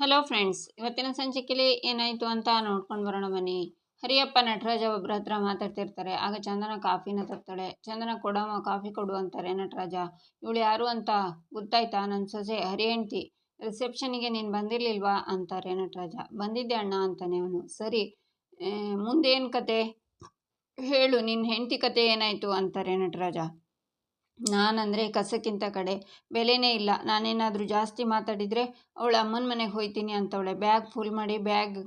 Hello friends, ಇವತ್ತಿನ ಸಂಚಿಕೆಯಲ್ಲಿ ಏನಾಯಿತು ಅಂತ ನೋಡ್ಕೊಂಡು ಬರೋಣ ಬನ್ನಿ. ಹರಿಯಪ್ಪ, ನಟರಾಜ ಒಬ್ಬರ ಹತ್ರ ಮಾತಾಡ್ತಿರ್ತಾರೆ. ಆಗ ಚಂದನ ಕಾಫಿನ ತರ್ತಾಳೆ. ಚಂದನ, ಕೊಡಮ್ಮ, ಕಾಫಿ ಕೊಡು ಅಂತಾರೆ ನಟರಾಜ. ಇವಳು ಯಾರು ಅಂತ ಗೊತ್ತಾಯ್ತಾ? ನನ್ನ ಸೊಸೆ ಹರಿ ಹೆಂಡ್ತಿ. ರಿಸೆಪ್ಷನಿಗೆ ನೀನು ಬಂದಿರಲಿಲ್ವಾ? ಅಂತಾರೆ ನಟರಾಜ. ಬಂದಿದ್ದೆ ಅಣ್ಣ, ಅಂತಾನೆ ಅವನು. ಸರಿ ಮುಂದೇನು ಕತೆ? ಹೇಳು ನಿನ್ನ ಹೆಂಡತಿ ಕತೆ ಏನಾಯಿತು? ಅಂತಾರೆ ನಟರಾಜ. ನಾನಂದರೆ ಕಸಕ್ಕಿಂತ ಕಡೆ ಬೆಲೆನೇ ಇಲ್ಲ. ನಾನೇನಾದರೂ ಜಾಸ್ತಿ ಮಾತಾಡಿದರೆ ಅವಳ ಅಮ್ಮನ ಮನೆಗೆ ಹೋಯ್ತೀನಿ ಅಂತವಳೆ. ಬ್ಯಾಗ್ ಫುಲ್ ಮಾಡಿ ಬ್ಯಾಗ್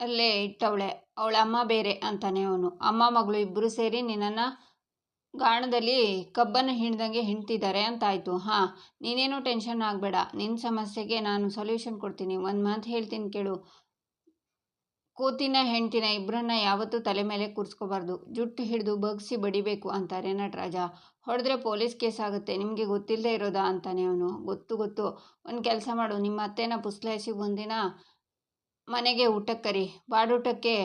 ಅಲ್ಲೇ ಇಟ್ಟವಳೆ. ಅವಳ ಅಮ್ಮ ಬೇರೆ ಅಂತಾನೆ ಅವನು. ಅಮ್ಮ ಮಗಳು ಇಬ್ಬರು ಸೇರಿ ನಿನ್ನನ್ನು ಗಾಣದಲ್ಲಿ ಕಬ್ಬನ್ನು ಹಿಂಡ್ದಂಗೆ ಹಿಂಡ್ತಿದ್ದಾರೆ ಅಂತಾಯಿತು. ಹಾಂ, ನೀನೇನು ಟೆನ್ಷನ್ ಆಗಬೇಡ. ನಿನ್ನ ಸಮಸ್ಯೆಗೆ ನಾನು ಸೊಲ್ಯೂಷನ್ ಕೊಡ್ತೀನಿ. ಒಂದು ಮಾತು ಹೇಳ್ತೀನಿ ಕೇಳು. ಕೂತಿನ ಹೆಂಡತಿನ ಇಬ್ಬರನ್ನ ಯಾವತ್ತೂ ತಲೆ ಮೇಲೆ ಕೂರಿಸ್ಕೋಬಾರ್ದು. ಜುಟ್ಟು ಹಿಡಿದು ಬಗ್ಸಿ ಬಡಿಬೇಕು ಅಂತಾರೆ ನಟರಾಜ. ಹೊಡೆದ್ರೆ ಪೊಲೀಸ್ ಕೇಸ್ ಆಗುತ್ತೆ. ನಿಮಗೆ ಗೊತ್ತಿಲ್ಲದೆ ಇರೋದಾ ಅಂತಾನೆ ಅವನು. ಗೊತ್ತು ಗೊತ್ತು. ಒಂದು ಕೆಲಸ ಮಾಡು. ನಿಮ್ಮ ಅತ್ತೆನ ಪುಸ್ಲಾಯಿಸಿ ಒಂದಿನ ಮನೆಗೆ ಊಟಕ್ಕೆ ಬಾಡೂಟಕ್ಕೆ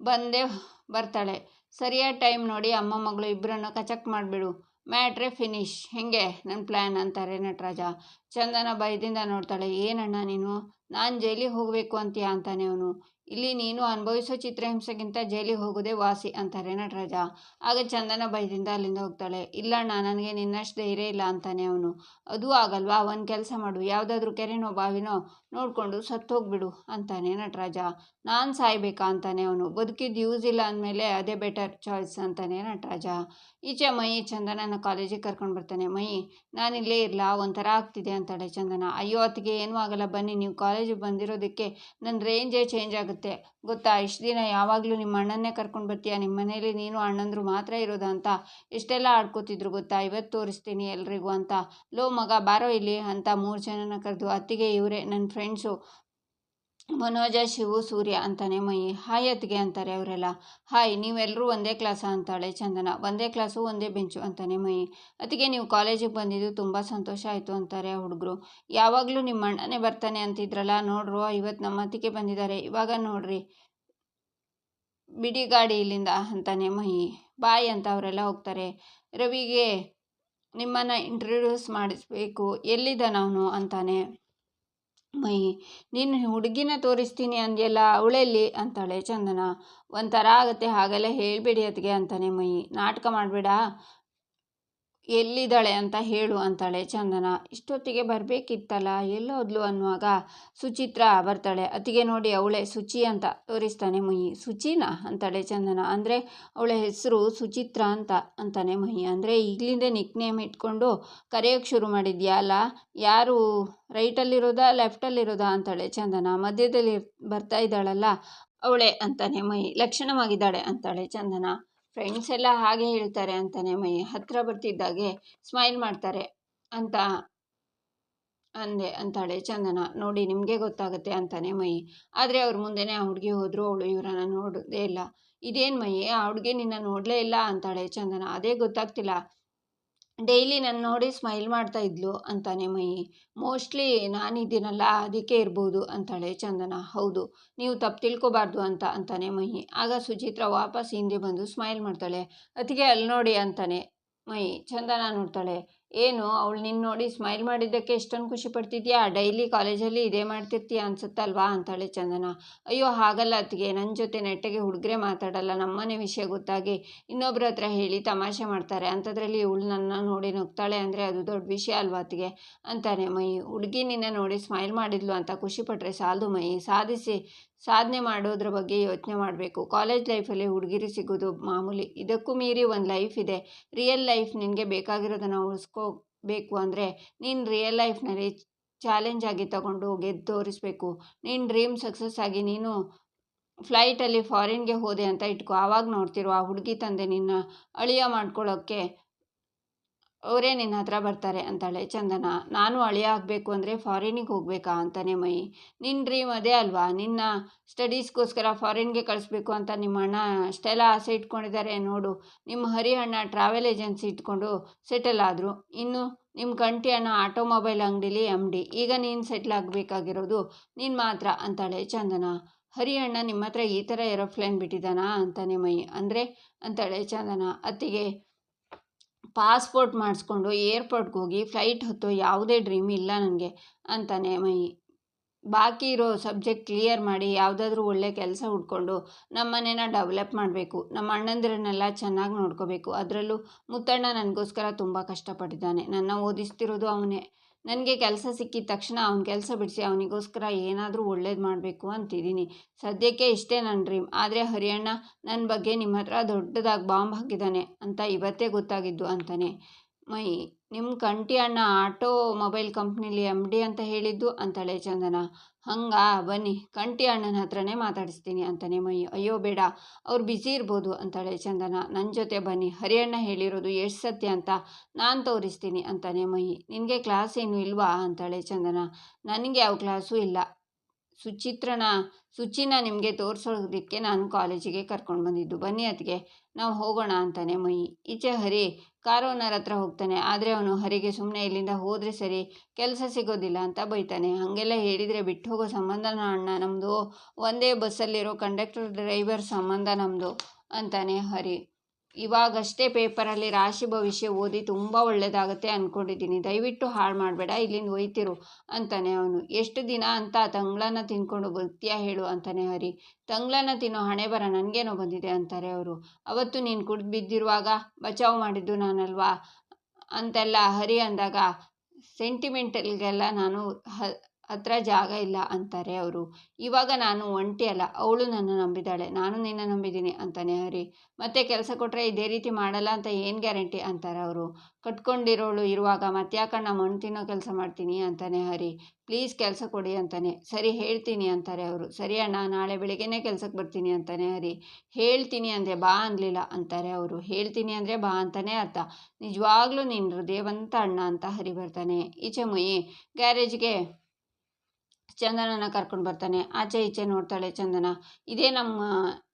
ಬಂದೇ ಬರ್ತಾಳೆ. ಸರಿಯಾದ ಟೈಮ್ ನೋಡಿ ಅಮ್ಮ ಮಗಳು ಇಬ್ಬರನ್ನು ಕಚಕ್ ಮಾಡಿಬಿಡು. Matter finish. ಹೆಂಗೆ? ನನ್ನ ಪ್ಲ್ಯಾನ್ ಅಂತಾರೆ ನಟರಾಜ. ಚಂದನ ಭಯದಿಂದ ನೋಡ್ತಾಳೆ. ಏನಣ್ಣ ನೀನು? ನಾನು ಜೈಲಿಗೆ ಹೋಗಬೇಕು ಅಂತೀಯ? ಅಂತಾನೆ ಅವನು. ಇಲ್ಲಿ ನೀನು ಅನುಭವಿಸೋ ಚಿತ್ರಹಿಂಸೆಗಿಂತ ಜೈಲಿಗೆ ಹೋಗೋದೇ ವಾಸಿ ಅಂತಾರೆ ನಟರಾಜ. ಆಗ ಚಂದನ ಭಯದಿಂದ ಅಲ್ಲಿಂದ ಹೋಗ್ತಾಳೆ. ಇಲ್ಲಣ್ಣ ನನಗೆ ನಿನ್ನಷ್ಟು ಧೈರ್ಯ ಇಲ್ಲ ಅಂತಾನೆ ಅವನು. ಅದು ಆಗಲ್ವಾ? ಒಂದು ಕೆಲಸ ಮಾಡು. ಯಾವುದಾದ್ರೂ ಕೆರೆನೋ ಬಾವಿನೋ? ನೋಡಿಕೊಂಡು ಸತ್ತೋಗ್ಬಿಡು ಅಂತಾನೆ ನಟರಾಜ. ನಾನು ಸಾಯ್ಬೇಕಾ ಅಂತಾನೆ ಅವನು. ಬದುಕಿದ್ದು ಯೂಸ್ ಇಲ್ಲ ಅಂದಮೇಲೆ ಅದೇ ಬೆಟರ್ ಚಾಯ್ಸ್ ಅಂತಾನೆ ನಟರಾಜ. ಈಚೆ ಮೈ ಚಂದನನ ಕಾಲೇಜಿಗೆ ಕರ್ಕೊಂಡು ಬರ್ತಾನೆ. ಮೈ ಇಲ್ಲೇ ಇರಲ್ಲ ಒಂಥರ ಆಗ್ತಿದೆ ಅಂತಾಳೆ ಚಂದನ. ಅಯ್ಯೋ, ಅತ್ತಿಗೆ ಏನೂ ಆಗಲ್ಲ. ಬನ್ನಿ, ನೀವು ಕಾಲೇಜಿಗೆ ಬಂದಿರೋದಕ್ಕೆ ನನ್ನ ರೇಂಜೇ ಚೇಂಜ್ ಆಗುತ್ತೆ. ಗೊತ್ತಾ, ಇಷ್ಟು ದಿನ ಯಾವಾಗಲೂ ನಿಮ್ಮ ಅಣ್ಣನ್ನೇ ಕರ್ಕೊಂಡು ಬರ್ತೀಯ? ನಿಮ್ಮ ಮನೇಲಿ ನೀನು ಅಣ್ಣಂದ್ರು ಮಾತ್ರ ಇರೋದಾ ಅಂತ ಇಷ್ಟೆಲ್ಲ ಆಡ್ಕೋತಿದ್ರು ಗೊತ್ತಾ? ಇವತ್ತು ತೋರಿಸ್ತೀನಿ ಎಲ್ರಿಗೂ ಅಂತ. ಲೋ ಮಗ, ಬಾರೋ ಇಲ್ಲಿ ಅಂತ ಮೂರು ಜನನ ಕರೆದು ಅತ್ತಿಗೆ, ಇವರೇ ನನ್ನ ಫ್ರೆಂಡ್ಸು. ಮನೋಜ, ಶಿವು, ಸೂರ್ಯ ಅಂತಾನೆ ಮೈ, ಹಾಯ್ ಅತ್ತಿಗೆ ಅಂತಾರೆ ಅವರೆಲ್ಲ. ಹಾಯ್ ನೀವೆಲ್ಲರೂ ಒಂದೇ ಕ್ಲಾಸ ಅಂತಾಳೆ ಚಂದನ. ಒಂದೇ ಕ್ಲಾಸು, ಒಂದೇ ಬೆಂಚು ಅಂತಾನೆ ಮೈ. ಅತ್ತಿಗೆ ನೀವು ಕಾಲೇಜಿಗೆ ಬಂದಿದ್ದು ತುಂಬ ಸಂತೋಷ ಆಯಿತು ಅಂತಾರೆ ಹುಡುಗರು. ಯಾವಾಗಲೂ ನಿಮ್ಮ ಅಣ್ಣನೇ ಬರ್ತಾನೆ ಅಂತಿದ್ರಲ್ಲ, ನೋಡ್ರು ಇವತ್ತು ನಮ್ಮ ಅತ್ತಿಗೆ ಬಂದಿದ್ದಾರೆ. ಇವಾಗ ನೋಡ್ರಿ. ಬಿಡಿ ಗಾಡಿ ಇಲ್ಲಿಂದ ಅಂತಾನೆ ಮಹಿ ಬಾಯ್ ಅಂತ ಅವರೆಲ್ಲ ಹೋಗ್ತಾರೆ. ರವಿಗೆ ನಿಮ್ಮನ್ನು ಇಂಟ್ರೊಡ್ಯೂಸ್ ಮಾಡಿಸ್ಬೇಕು. ಎಲ್ಲಿದ್ದಾನ ಅವನು ಅಂತಾನೆ. ಮೈ ನೀನು ಹುಡುಗಿನ ತೋರಿಸ್ತೀನಿ ಅಂದ್ಯಲ್ಲ ಅವಳೆಲ್ಲಿ ಅಂತಾಳೆ ಚಂದನ. ಒಂಥರ ಆಗುತ್ತೆ, ಹಾಗೆಲ್ಲ ಹೇಳಬೇಡಿ ಅದಕ್ಕೆ ಅಂತಾನೆ ಮೈ. ನಾಟಕ ಮಾಡಬೇಡ? ಎಲ್ಲಿದ್ದಾಳೆ ಅಂತ ಹೇಳು ಅಂತಾಳೆ ಚಂದನ. ಇಷ್ಟೊತ್ತಿಗೆ ಬರಬೇಕಿತ್ತಲ್ಲ, ಎಲ್ಲೋದ್ಲು ಅನ್ನುವಾಗ ಸುಚಿತ್ರ ಬರ್ತಾಳೆ. ಅತಿಗೆ ನೋಡಿ ಅವಳೆ ಸುಚಿ ಅಂತ ತೋರಿಸ್ತಾನೆ ಮಹಿ. ಸುಚಿನಾ? ಅಂತಾಳೆ ಚಂದನ. ಅಂದರೆ ಅವಳ ಹೆಸರು ಸುಚಿತ್ರ ಅಂತ ಅಂತಾನೆ ಮಹಿ. ಅಂದರೆ ಈಗಲಿಂದ ನಿಕ್ ನೇಮ್ ಇಟ್ಕೊಂಡು ಕರೆಯೋಕ್ಕೆ ಶುರು ಮಾಡಿದ್ಯಾ? ಅಲ್ಲ, ಯಾರು? ರೈಟಲ್ಲಿರೋದಾ, ಲೆಫ್ಟಲ್ಲಿರೋದಾ? ಅಂತಾಳೆ ಚಂದನ. ಮಧ್ಯದಲ್ಲಿ ಬರ್ತಾ ಇದ್ದಾಳಲ್ಲ ಅವಳೆ ಅಂತಾನೆ ಮಹಿ. ಲಕ್ಷಣವಾಗಿದ್ದಾಳೆ ಅಂತಾಳೆ ಚಂದನ. ಫ್ರೆಂಡ್ಸ್ ಎಲ್ಲ ಹಾಗೆ ಹೇಳ್ತಾರೆ ಅಂತಾನೆ ಮೈ ಹತ್ರ ಬರ್ತಿದ್ದಾಗೆ ಸ್ಮೈಲ್ ಮಾಡ್ತಾರೆ ಅಂತ ಅಂದೆ ಅಂತಾಳೆ ಚಂದನ. ನೋಡಿ ನಿಮಗೆ ಗೊತ್ತಾಗುತ್ತೆ ಅಂತಾನೆ ಮೈ. ಆದರೆ ಅವ್ರ ಮುಂದೆನೇ ಆ ಹುಡುಗಿ ಹೋದ್ರು, ಅವಳು ಇವರನ್ನ ನೋಡೋದೇ ಇಲ್ಲ. ಇದೇನು ಮೈ? ಆ ಹುಡುಗಿ ನಿನ್ನ ನೋಡಲೇ ಇಲ್ಲ ಅಂತಾಳೆ ಚಂದನ. ಅದೇ ಗೊತ್ತಾಗ್ತಿಲ್ಲ. ಡೈಲಿ ನನ್ನ ನೋಡಿ ಸ್ಮೈಲ್ ಮಾಡ್ತಾ ಇದ್ಲು ಅಂತಾನೆ ಮೈ. ಮೋಸ್ಟ್ಲಿ ನಾನಿದ್ದೀನಲ್ಲ ಅದಕ್ಕೆ ಇರ್ಬೋದು ಅಂತಾಳೆ ಚಂದನ. ಹೌದು, ನೀವು ತಪ್ಪು ತಿಳ್ಕೊಬಾರ್ದು ಅಂತ ಅಂತಾನೆ ಮೈ. ಆಗ ಸುಚಿತ್ರ ವಾಪಸ್ ಹಿಂದೆ ಬಂದು ಸ್ಮೈಲ್ ಮಾಡ್ತಾಳೆ. ಅತ್ತಿಗೆ ಅಲ್ಲಿ ನೋಡಿ ಅಂತಾನೆ ಮೈ. ಚಂದನ ನೋಡ್ತಾಳೆ. ಏನು, ಅವಳು ನಿನ್ನ ನೋಡಿ ಸ್ಮೈಲ್ ಮಾಡಿದ್ದಕ್ಕೆ ಎಷ್ಟೊಂದು ಖುಷಿ ಪಡ್ತಿದ್ಯಾ? ಡೈಲಿ ಕಾಲೇಜಲ್ಲಿ ಇದೇ ಮಾಡ್ತಿರ್ತೀಯ ಅನ್ಸುತ್ತಲ್ವಾ? ಅಂತಾಳೆ ಚಂದನ. ಅಯ್ಯೋ, ಹಾಗಲ್ಲ ಅತ್ತಿಗೆ. ನನ್ನ ಜೊತೆ ನೆಟ್ಟಗೆ ಹುಡುಗ್ರೆ ಮಾತಾಡಲ್ಲ. ನಮ್ಮನೆ ವಿಷಯ ಗೊತ್ತಾಗಿ ಇನ್ನೊಬ್ರ ಹತ್ರ ಹೇಳಿ ತಮಾಷೆ ಮಾಡ್ತಾರೆ. ಅಂಥದ್ರಲ್ಲಿ ಇವಳು ನನ್ನ ನೋಡಿ ನುಗ್ತಾಳೆ ಅಂದರೆ ಅದು ದೊಡ್ಡ ವಿಷಯ ಅಲ್ವಾ ಅತ್ತಿಗೆ? ಅಂತಾನೆ ಮೈ. ಹುಡುಗಿ ನಿನ್ನ ನೋಡಿ ಸ್ಮೈಲ್ ಮಾಡಿದ್ಲು ಅಂತ ಖುಷಿ ಪಟ್ಟರೆ ಸಾಲದು ಮೈ. ಸಾಧಿಸಿ, ಸಾಧನೆ ಮಾಡೋದ್ರ ಬಗ್ಗೆ ಯೋಚನೆ ಮಾಡಬೇಕು. ಕಾಲೇಜ್ ಲೈಫಲ್ಲಿ ಹುಡುಗಿರಿ ಸಿಗೋದು ಮಾಮೂಲಿ. ಇದಕ್ಕೂ ಮೀರಿ ಒಂದು ಲೈಫ್ ಇದೆ. ರಿಯಲ್ ಲೈಫ್ ನಿನಗೆ ಬೇಕಾಗಿರೋದನ್ನು ಉಳಿಸ್ಕೋಬೇಕು ಅಂದರೆ ನಿನ್ನ ರಿಯಲ್ ಲೈಫ್ನಲ್ಲಿ ಚಾಲೆಂಜ್ ಆಗಿ ತಗೊಂಡು ಗೆದ್ದು ತೋರಿಸ್ಬೇಕು. ನಿನ್ನ ಡ್ರೀಮ್ ಸಕ್ಸಸ್ ಆಗಿ ನೀನು ಫ್ಲೈಟಲ್ಲಿ ಫಾರಿನ್ಗೆ ಹೋದೆ ಅಂತ ಇಟ್ಕೋ. ಆವಾಗ ನೋಡ್ತಿರೋ ಆ ಹುಡುಗಿ ತಂದೆ ನಿನ್ನ ಅಳಿಯ ಮಾಡ್ಕೊಳ್ಳೋಕ್ಕೆ ಅವರೇ ನಿನ್ನ ಹತ್ರ ಬರ್ತಾರೆ ಅಂತಾಳೆ ಚಂದನ. ನಾನು ಅಳಿಯ ಆಗಬೇಕು ಅಂದರೆ ಫಾರಿನಿಗೆ ಹೋಗಬೇಕಾ ಅಂತಾನೆ ಮೈ. ನಿನ್ನ ಡ್ರೀಮ್ ಅದೇ ಅಲ್ವಾ? ನಿನ್ನ ಸ್ಟಡೀಸ್ಗೋಸ್ಕರ ಫಾರಿನ್ಗೆ ಕಳಿಸ್ಬೇಕು ಅಂತ ನಿಮ್ಮ ಅಣ್ಣ ಅಷ್ಟೆಲ್ಲ ಆಸೆ ಇಟ್ಕೊಂಡಿದ್ದಾರೆ ನೋಡು. ನಿಮ್ಮ ಹರಿಹಣ್ಣ ಟ್ರಾವೆಲ್ ಏಜೆನ್ಸಿ ಇಟ್ಕೊಂಡು ಸೆಟಲ್ ಆದರು. ಇನ್ನು ನಿಮ್ಮ ಕಂಟಿ ಅಣ್ಣ ಆಟೋಮೊಬೈಲ್ ಅಂಗಡಿಲಿ ಎಂ ಡಿ ಈಗ ನೀನು ಸೆಟ್ಲ್ ಆಗಬೇಕಾಗಿರೋದು ನೀನು ಮಾತ್ರ ಅಂತಾಳೆ ಚಂದನ. ಹರಿಯಣ್ಣ ನಿಮ್ಮ ಹತ್ರ ಈ ಥರ ಏರೋಪ್ಲೇನ್ ಬಿಟ್ಟಿದ್ದಾನಾ ಅಂತಾನೆ ಮೈ. ಅಂದರೆ? ಅಂತಾಳೆ ಚಂದನ. ಅತ್ತಿಗೆ ಪಾಸ್ಪೋರ್ಟ್ ಮಾಡಿಸ್ಕೊಂಡು ಏರ್ಪೋರ್ಟ್ಗೆ ಹೋಗಿ ಫ್ಲೈಟ್ ಹತ್ತೋ ಯಾವುದೇ ಡ್ರೀಮ್ ಇಲ್ಲ ನನಗೆ ಅಂತಾನೆ ಮೈ. ಬಾಕಿ ಇರೋ ಸಬ್ಜೆಕ್ಟ್ ಕ್ಲಿಯರ್ ಮಾಡಿ ಯಾವುದಾದ್ರೂ ಒಳ್ಳೆ ಕೆಲಸ ಹುಡ್ಕೊಂಡು ನಮ್ಮನೇನ ಡೆವಲಪ್ ಮಾಡಬೇಕು. ನಮ್ಮ ಅಣ್ಣಂದಿರನ್ನೆಲ್ಲ ಚೆನ್ನಾಗಿ ನೋಡ್ಕೋಬೇಕು. ಅದರಲ್ಲೂ ಮುತ್ತಣ್ಣ ನನಗೋಸ್ಕರ ತುಂಬ ಕಷ್ಟಪಟ್ಟಿದ್ದಾನೆ. ನನ್ನ ಓದಿಸ್ತಿರೋದು ಅವನೇ. ನನಗೆ ಕೆಲಸ ಸಿಕ್ಕಿದ ತಕ್ಷಣ ಅವ್ನ ಕೆಲಸ ಬಿಡಿಸಿ, ಅವನಿಗೋಸ್ಕರ ಏನಾದರೂ ಒಳ್ಳೇದು ಮಾಡಬೇಕು ಅಂತಿದ್ದೀನಿ ಸದ್ಯಕ್ಕೆ ಇಷ್ಟೇ ನನ್ನ ಡ್ರೀಮ್. ಆದರೆ ಹರಿಯಣ್ಣ ನನ್ನ ಬಗ್ಗೆ ನಿಮ್ಮ ಹತ್ರ ದೊಡ್ಡದಾಗಿ ಬಾಂಬ್ ಹಾಕಿದ್ದಾನೆ ಅಂತ ಇವತ್ತೇ ಗೊತ್ತಾಗಿದ್ದು ಅಂತಾನೆ. ಮೈ ನಿಮ್ಮ ಕಂಟಿ ಅಣ್ಣ ಆಟೋ ಮೊಬೈಲ್ ಕಂಪ್ನಿಲಿ ಎಂ ಡಿ ಅಂತ ಹೇಳಿದ್ದು, ಅಂತಾಳೆ ಚಂದನ. ಹಂಗಾ, ಬನ್ನಿ ಕಂಟಿ ಅಣ್ಣನ ಹತ್ರನೇ ಮಾತಾಡಿಸ್ತೀನಿ ಅಂತಾನೆ ಮೈ, ಅಯ್ಯೋ ಬೇಡ, ಅವ್ರು ಬ್ಯುಸಿ ಇರ್ಬೋದು ಅಂತಾಳೆ ಚಂದನ. ನನ್ನ ಜೊತೆ ಬನ್ನಿ, ಹರಿಯಣ್ಣ ಹೇಳಿರೋದು ಎಷ್ಟು ಸತ್ಯ ಅಂತ ನಾನು ತೋರಿಸ್ತೀನಿ ಅಂತಾನೆ ಮೈ. ನಿನಗೆ ಕ್ಲಾಸ್ ಏನು ಇಲ್ವಾ ಅಂತಾಳೆ ಚಂದನ. ನನಗೆ ಯಾವ ಕ್ಲಾಸು ಇಲ್ಲ. ಸುಚಿತ್ರನ, ಸುಚಿನ ನಿಮಗೆ ತೋರಿಸೋದಕ್ಕೆ ನಾನು ಕಾಲೇಜಿಗೆ ಕರ್ಕೊಂಡು ಬಂದಿದ್ದು. ಬನ್ನಿ ಅದಕ್ಕೆ ನಾವು ಹೋಗೋಣ ಅಂತಾನೆ ಮೈ. ಈಚೆ ಹರಿ ಕಾರ್ ಓನರ್ ಹತ್ರ ಹೋಗ್ತಾನೆ. ಆದರೆ ಅವನು ಹರಿಗೆ ಸುಮ್ಮನೆ ಇಲ್ಲಿಂದ ಹೋದರೆ ಸರಿ, ಕೆಲಸ ಸಿಗೋದಿಲ್ಲ ಅಂತ ಬೈತಾನೆ. ಹಾಗೆಲ್ಲ ಹೇಳಿದರೆ ಬಿಟ್ಟು ಹೋಗೋ ಸಂಬಂಧ ಅಣ್ಣ? ನಮ್ಮದು ಒಂದೇ ಬಸ್ಸಲ್ಲಿರೋ ಕಂಡಕ್ಟರ್ ಡ್ರೈವರ್ ಸಂಬಂಧ ನಮ್ಮದು ಅಂತಾನೆ ಹರಿ. ಇವಾಗಷ್ಟೇ ಪೇಪರಲ್ಲಿ ರಾಶಿ ಭವಿಷ್ಯ ಓದಿ ತುಂಬ ಒಳ್ಳೆಯದಾಗತ್ತೆ ಅಂದ್ಕೊಂಡಿದ್ದೀನಿ ದಯವಿಟ್ಟು ಹಾಳು ಮಾಡಬೇಡ, ಇಲ್ಲಿಂದ ಒಯ್ತಿರು ಅಂತಾನೆ ಅವನು. ಎಷ್ಟು ದಿನ ಅಂತ ತಂಗ್ಳನ್ನ ತಿನ್ಕೊಂಡು ಬರ್ತೀಯಾ ಹೇಳು ಅಂತಾನೆ ಹರಿ. ತಂಗ್ಳನ್ನ ತಿನ್ನೋ ಹಣೆ ಬರ, ನನಗೇನೋ ಬಂದಿದೆ ಅಂತಾರೆ ಅವರು. ಅವತ್ತು ನೀನು ಕುಡಿದು ಬಿದ್ದಿರುವಾಗ ಬಚಾವ್ ಮಾಡಿದ್ದು ನಾನಲ್ವಾ? ಅಂತೆಲ್ಲ ಹರಿ ಅಂದಾಗ, ಸೆಂಟಿಮೆಂಟಲ್ಗೆಲ್ಲ ನಾನು ಹ ಹತ್ರ ಜಾಗ ಇಲ್ಲ ಅಂತಾರೆ ಅವರು. ಇವಾಗ ನಾನು ಒಂಟಿ ಅಲ್ಲ, ಅವಳು ನನ್ನ ನಂಬಿದ್ದಾಳೆ, ನಾನು ನಿನ್ನ ನಂಬಿದ್ದೀನಿ ಅಂತಾನೆ ಹರಿ. ಮತ್ತೆ ಕೆಲಸ ಕೊಟ್ಟರೆ ಇದೇ ರೀತಿ ಮಾಡಲ್ಲ ಅಂತ ಏನು ಗ್ಯಾರಂಟಿ ಅಂತಾರೆ ಅವರು. ಕಟ್ಕೊಂಡಿರೋಳು ಇರುವಾಗ ಮತ್ತ್ಯಾಕಣ್ಣ ಮಣ್ಣು ತಿನ್ನೋ ಕೆಲಸ ಮಾಡ್ತೀನಿ ಅಂತಾನೆ ಹರಿ. ಪ್ಲೀಸ್ ಕೆಲಸ ಕೊಡಿ ಅಂತಾನೆ. ಸರಿ ಹೇಳ್ತೀನಿ ಅಂತಾರೆ ಅವರು. ಸರಿ ಅಣ್ಣ, ನಾಳೆ ಬೆಳಿಗ್ಗೆನೇ ಕೆಲಸಕ್ಕೆ ಬರ್ತೀನಿ ಅಂತಾನೆ ಹರಿ. ಹೇಳ್ತೀನಿ ಅಂದರೆ ಬಾ ಅನ್ನಲಿಲ್ಲ ಅಂತಾರೆ ಅವರು. ಹೇಳ್ತೀನಿ ಅಂದರೆ ಬಾ ಅಂತಾನೆ ಅರ್ಥ. ನಿಜವಾಗ್ಲೂ ನಿನ್ನ ಹೃದಯವಂತ ಅಣ್ಣ ಅಂತ ಹರಿ ಬರ್ತಾನೆ. ಈಚೆ ಮುಯಿ ಗ್ಯಾರೇಜ್ಗೆ ಚಂದನನ ಕರ್ಕೊಂಡು ಬರ್ತಾನೆ. ಆಚೆ ಈಚೆ ನೋಡ್ತಾಳೆ ಚಂದನ. ಇದೇ ನಮ್ಮ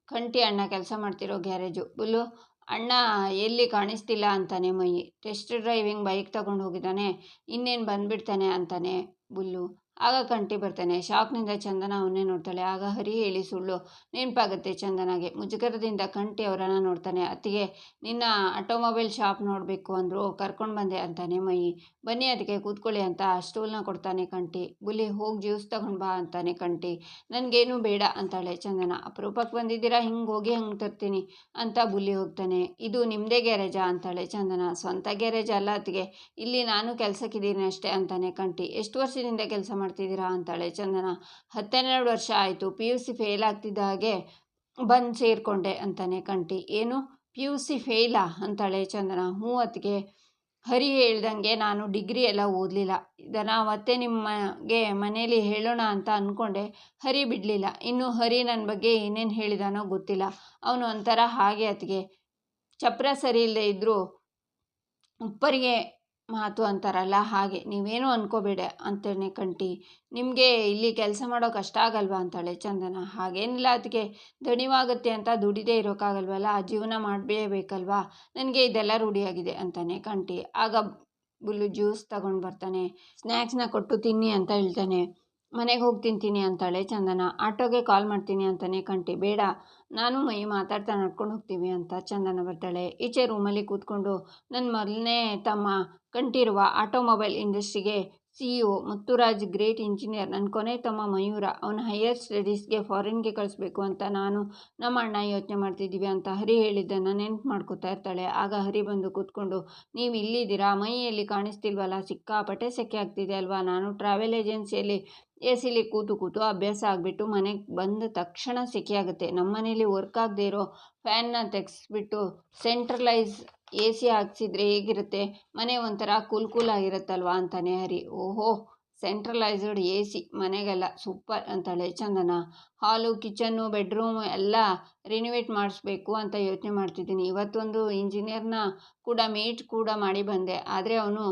ಕಂಟಿ ಅಣ್ಣ ಕೆಲಸ ಮಾಡ್ತಿರೋ ಗ್ಯಾರೇಜು. ಬುಲ್ಲು, ಅಣ್ಣ ಎಲ್ಲಿ ಕಾಣಿಸ್ತಿಲ್ಲ ಅಂತಾನೆ ಮೈ ಟೆಸ್ಟ್ ಡ್ರೈವಿಂಗ್ ಬೈಕ್ ತಗೊಂಡು ಹೋಗಿದ್ದಾನೆ, ಇನ್ನೇನು ಬಂದ್ಬಿಡ್ತಾನೆ ಅಂತಾನೆ ಬುಲ್ಲು. ಆಗ ಕಂಠಿ ಬರ್ತಾನೆ. ಶಾಕ್ನಿಂದ ಚಂದನ ಅವನ್ನೇ ನೋಡ್ತಾಳೆ. ಆಗ ಹರಿ ಹೇಳಿ, ಸುಳ್ಳು. ನೆನಪಾಗುತ್ತೆ ಚಂದನಾಗೆ. ಮುಜುಗರದಿಂದ ಕಂಠಿ ಅವರನ್ನು ನೋಡ್ತಾನೆ. ಅತ್ತಿಗೆ, ನಿನ್ನ ಆಟೋಮೊಬೈಲ್ ಶಾಪ್ ನೋಡಬೇಕು ಅಂದರು. ಕರ್ಕೊಂಡು ಬಂದೆ ಅಂತಾನೆ ಮೈ ಬನ್ನಿ ಅದಕ್ಕೆ ಕೂತ್ಕೊಳ್ಳಿ ಅಂತ ಸ್ಟೂಲ್ನ ಕೊಡ್ತಾನೆ ಕಂಟಿ. ಬುಲಿ, ಹೋಗಿ ಜ್ಯೂಸ್ ತಗೊಂಡು ಬಾ ಅಂತಾನೆ ಕಂಟಿ. ನನಗೇನು ಬೇಡ ಅಂತಾಳೆ ಚಂದನ. ಅಪರೂಪಕ್ಕೆ ಬಂದಿದ್ದೀರಾ? ಹಿಂಗೆ ಹೋಗಿ ಹಂಗೆ ತರ್ತೀನಿ ಅಂತ ಬುಲಿ ಹೋಗ್ತಾನೆ. ಇದು ನಿಮ್ಮದೇ ಗ್ಯಾರೇಜಾ ಅಂತಾಳೆ ಚಂದನ. ಸ್ವಂತ ಗ್ಯಾರೇಜ್ ಅಲ್ಲ ಅತ್ತಿಗೆ. ಇಲ್ಲಿ ನಾನು ಕೆಲಸಕ್ಕಿದ್ದೀನಿ ಅಷ್ಟೇ ಅಂತಾನೆ ಕಂಠಿ ಎಷ್ಟು ವರ್ಷದಿಂದ ಕೆಲಸ ಮಾಡ್ತಿದ್ದೀರಾ ಅಂತಾಳೆ. ಚಂದನ ಹತ್ತೆರಡು ವರ್ಷ ಆಯಿತು. ಪಿ ಯು ಸಿ ಫೇಲ್ ಆಗ್ತಿದ್ದ ಹಾಗೆ ಬಂದು ಸೇರಿಕೊಂಡೆ ಅಂತಾನೆ ಕಂಟಿ ಏನು? ಪಿ ಯು ಸಿ ಫೇಲಾ? ಅಂತಾಳೆ ಚಂದನ. ಮೂವತ್ತಿಗೆ ಹರಿ ಹೇಳ್ದಂಗೆ ನಾನು ಡಿಗ್ರಿ ಎಲ್ಲ ಓದಲಿಲ್ಲ. ಇದನ್ನು ಅವತ್ತೇ ನಿಮಗೆ ಮನೇಲಿ ಹೇಳೋಣ ಅಂತ ಅಂದ್ಕೊಂಡೆ ಹರಿ ಬಿಡಲಿಲ್ಲ. ಇನ್ನು ಹರಿ ನನ್ನ ಬಗ್ಗೆ ಏನೇನು ಹೇಳಿದಾನೋ ಗೊತ್ತಿಲ್ಲ. ಅವನು ಒಂಥರ ಹಾಗೆ ಅತ್ತಿಗೆ. ಚಪ್ರ ಸರಿ ಇಲ್ಲದೆ ಇದ್ದರೂ ಉಪ್ಪರಿಗೆ ಮಾತು ಅಂತಾರಲ್ಲ, ಹಾಗೆ. ನೀವೇನು ಅನ್ಕೋಬೇಡ ಅಂತೇನೆ ಕಂಟಿ. ನಿಮಗೆ ಇಲ್ಲಿ ಕೆಲಸ ಮಾಡೋ ಕಷ್ಟ ಆಗಲ್ವಾ ಅಂತಾಳೆ ಚಂದನ. ಹಾಗೇನಿಲ್ಲ ಅದಕ್ಕೆ ದಣಿವಾಗುತ್ತೆ ಅಂತ ದುಡಿದೇ ಇರೋಕ್ಕಾಗಲ್ವಲ್ಲ ಆ ಜೀವನ ಮಾಡಬೇಕಲ್ವಾ ನನಗೆ ಇದೆಲ್ಲ ರೂಢಿಯಾಗಿದೆ ಅಂತಾನೆ ಕಂಟಿ. ಆಗ ಬುಲ್ಲು ಜ್ಯೂಸ್ ತಗೊಂಡು ಬರ್ತಾನೆ. ಸ್ನ್ಯಾಕ್ಸ್ನ ಕೊಟ್ಟು ತಿನ್ನಿ ಅಂತ ಹೇಳ್ತಾನೆ. ಮನೆಗೆ ಹೋಗಿ ತಿಂತೀನಿ ಅಂತಾಳೆ ಚಂದನ. ಆಟೋಗೆ ಕಾಲ್ ಮಾಡ್ತೀನಿ ಅಂತಾನೆ ಕಂಟಿ. ಬೇಡ, ನಾನು ಮೈ ಮಾತಾಡ್ತಾ ನಡ್ಕೊಂಡು ಹೋಗ್ತೀವಿ ಅಂತ ಚಂದನ ಬರ್ತಾಳೆ. ಈಚೆ ರೂಮಲ್ಲಿ ಕೂತ್ಕೊಂಡು ನನ್ನ ಮೊದಲನೇ ತಮ್ಮ ಕಂಠಿರುವ ಆಟೋಮೊಬೈಲ್ ಇಂಡಸ್ಟ್ರಿಗೆ ಸಿಇಒ ಮುತ್ತುರಾಜ್, ಗ್ರೇಟ್ ಇಂಜಿನಿಯರ್ ನನ್ನ ಕೊನೆ ತಮ್ಮ ಮಯೂರ, ಅವನ ಹೈಯರ್ ಸ್ಟಡೀಸ್ಗೆ ಫಾರಿನ್ಗೆ ಕಳಿಸ್ಬೇಕು ಅಂತ ನಾನು ನಮ್ಮ ಅಣ್ಣ ಯೋಚನೆ ಮಾಡ್ತಿದ್ದೀವಿ ಅಂತ ಹರಿ ಹೇಳಿದ್ದನ್ನು ನೆನ್ಪು ಮಾಡ್ಕೋತಾ ಇರ್ತಾಳೆ. ಆಗ ಹರಿ ಬಂದು ಕೂತ್ಕೊಂಡು, ನೀವು ಇಲ್ಲಿದ್ದೀರಾ? ಮೈಯಲ್ಲಿ ಕಾಣಿಸ್ತಿಲ್ವಲ್ಲ? ಸಿಕ್ಕಾಪಟ್ಟೆ ಸೆಕೆ ಆಗ್ತಿದೆ ಅಲ್ವಾ? ನಾನು ಟ್ರಾವೆಲ್ ಏಜೆನ್ಸಿಯಲ್ಲಿ ಎ ಸಿಲಿ ಕೂತು ಕೂತು ಅಭ್ಯಾಸ ಆಗಿಬಿಟ್ಟು ಮನೆಗೆ ಬಂದ ತಕ್ಷಣ ಸೆಕೆಯಾಗುತ್ತೆ ನಮ್ಮ ಮನೇಲಿ ವರ್ಕ್ ಆಗದೆ ಇರೋ ಫ್ಯಾನ್ನ ತೆಗೆಸ್ಬಿಟ್ಟು ಸೆಂಟ್ರಲೈಸ್ ಎ ಸಿ ಹಾಕ್ಸಿದ್ರೆ ಹೇಗಿರುತ್ತೆ? ಮನೆ ಒಂಥರ ಕೂಲ್ ಕೂಲ್ ಆಗಿರುತ್ತಲ್ವಾ ಅಂತಾನೆ ಹರಿ. ಓಹೋ ಸೆಂಟ್ರಲೈಸ್ಡ್ ಎ ಸಿ ಮನೆಗೆಲ್ಲ ಸೂಪರ್ ಅಂತಾಳೆ ಚಂದನ. ಹಾಲು ಕಿಚನ್ನು ಬೆಡ್ರೂಮು ಎಲ್ಲ ರಿನೋವೇಟ್ ಮಾಡಿಸ್ಬೇಕು ಅಂತ ಯೋಚನೆ ಮಾಡ್ತಿದ್ದೀನಿ. ಇವತ್ತೊಂದು ಇಂಜಿನಿಯರ್ನ ಕೂಡ ಮೀಟ್ ಕೂಡ ಮಾಡಿ ಬಂದೆ. ಆದರೆ ಅವನು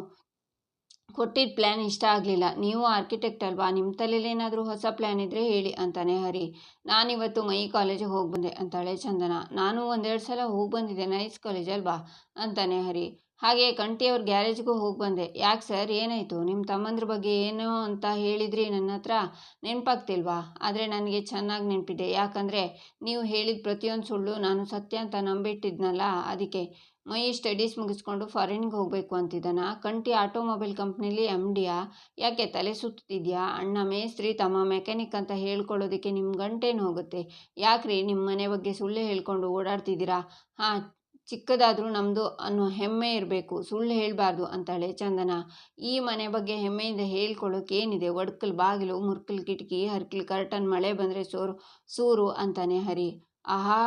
ಕೊಟ್ಟಿದ್ದ ಪ್ಲ್ಯಾನ್ ಇಷ್ಟ ಆಗಲಿಲ್ಲ. ನೀವು ಆರ್ಕಿಟೆಕ್ಟ್ ಅಲ್ವಾ? ನಿಮ್ಮ ತಲೆಯಲ್ಲಿ ಏನಾದರೂ ಹೊಸ ಪ್ಲ್ಯಾನ್ ಇದ್ದರೆ ಹೇಳಿ ಅಂತಾನೆ ಹರಿ. ನಾನಿವತ್ತು ಮೈ ಕಾಲೇಜಿಗೆ ಹೋಗಿ ಬಂದೆ, ಅಂತಾಳೆ ಚಂದನ. ನಾನು ಒಂದೆರಡು ಸಲ ಹೋಗಿ ಬಂದಿದ್ದೆ, ನೈಸ್ ಕಾಲೇಜ್ ಅಲ್ವಾ? ಅಂತಾನೆ ಹರಿ. ಹಾಗೆ ಕಂಠಿಯವ್ರ ಗ್ಯಾರೇಜ್ಗೂ ಹೋಗಿ ಬಂದೆ. ಯಾಕೆ ಸರ್? ಏನಾಯಿತು? ನಿಮ್ಮ ತಮ್ಮಂದ್ರ ಬಗ್ಗೆ ಏನೋ ಅಂತ ಹೇಳಿದ್ರಿ ನನ್ನ ಹತ್ರ. ನೆನಪಾಗ್ತಿಲ್ವಾ? ಆದರೆ ನನಗೆ ಚೆನ್ನಾಗಿ ನೆನಪಿದೆ. ಯಾಕಂದರೆ ನೀವು ಹೇಳಿದ ಪ್ರತಿಯೊಂದು ಸುಳ್ಳು ನಾನು ಸತ್ಯ ಅಂತ ನಂಬಿಟ್ಟಿದ್ನಲ್ಲ, ಅದಕ್ಕೆ ಮೈ ಸ್ಟಡೀಸ್ ಮುಗಿಸ್ಕೊಂಡು ಫಾರಿನ್ಗೆ ಹೋಗಬೇಕು ಅಂತಿದ್ದಾನ? ಕಂಠಿ ಆಟೋಮೊಬೈಲ್ ಕಂಪ್ನಿಲಿ ಎಂ ಡಿಯಾ ಯಾಕೆ ತಲೆ ಸುತ್ತಿದ್ಯಾ? ಅಣ್ಣ ಮೇಸ್ತ್ರಿ, ತಮ್ಮ ಮೆಕ್ಯಾನಿಕ್ ಅಂತ ಹೇಳ್ಕೊಳ್ಳೋದಕ್ಕೆ ನಿಮ್ಮ ಗಂಟೇನು ಹೋಗುತ್ತೆ. ಯಾಕ್ರಿ ನಿಮ್ಮ ಮನೆ ಬಗ್ಗೆ ಸುಳ್ಳು ಹೇಳ್ಕೊಂಡು ಓಡಾಡ್ತಿದ್ದೀರಾ? ಹಾಂ ಚಿಕ್ಕದಾದರೂ ನಮ್ಮದು ಅನ್ನೋ ಹೆಮ್ಮೆ ಇರಬೇಕು. ಸುಳ್ಳು ಹೇಳಬಾರ್ದು ಅಂತಾಳೆ ಚಂದನ. ಈ ಮನೆ ಬಗ್ಗೆ ಹೆಮ್ಮೆಯಿಂದ ಹೇಳ್ಕೊಳ್ಳೋಕೆ ಏನಿದೆ? ಒಡ್ಕಲ್, ಬಾಗಿಲು, ಮುರ್ಕಲ್, ಕಿಟಕಿ, ಹರ್ಕಲ್, ಕರ್ಟನ್, ಮಳೆ ಬಂದರೆ ಸೋರು, ಸೂರು ಅಂತಾನೆ ಹರಿ. ಆಹಾ,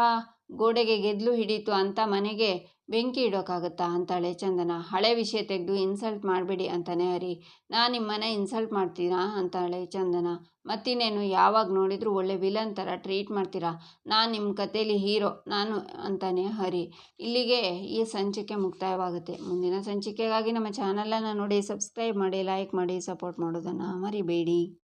ಗೋಡೆಗೆ ಗೆದ್ಲು ಹಿಡೀತು ಅಂತ ಮನೆಗೆ ಬೆಂಕಿ ಇಡೋಕ್ಕಾಗುತ್ತಾ ಅಂತಾಳೆ ಚಂದನ. ಹಳೆ ವಿಷಯ ತೆಗೆದು ಇನ್ಸಲ್ಟ್ ಮಾಡಬೇಡಿ ಅಂತಾನೆ ಹರಿ. ನಾನು ನಿಮ್ಮನ್ನ ಇನ್ಸಲ್ಟ್ ಮಾಡ್ತೀರಾ? ಅಂತಾಳೆ ಚಂದನ. ಮತ್ತಿನ್ನೇನು, ಯಾವಾಗ ನೋಡಿದರೂ ಒಳ್ಳೆ ವಿಲನ್ ಥರ ಟ್ರೀಟ್ ಮಾಡ್ತೀರಾ? ನಾನು ನಿಮ್ಮ ಕಥೆಯಲ್ಲಿ ಹೀರೋ ನಾನು ಅಂತಾನೆ ಹರಿ. ಇಲ್ಲಿಗೆ ಈ ಸಂಚಿಕೆ ಮುಕ್ತಾಯವಾಗುತ್ತೆ. ಮುಂದಿನ ಸಂಚಿಕೆಗಾಗಿ ನಮ್ಮ ಚಾನಲನ್ನು ನೋಡಿ ಸಬ್ಸ್ಕ್ರೈಬ್ ಮಾಡಿ ಲೈಕ್ ಮಾಡಿ ಸಪೋರ್ಟ್ ಮಾಡೋದನ್ನು ಮರಿಬೇಡಿ.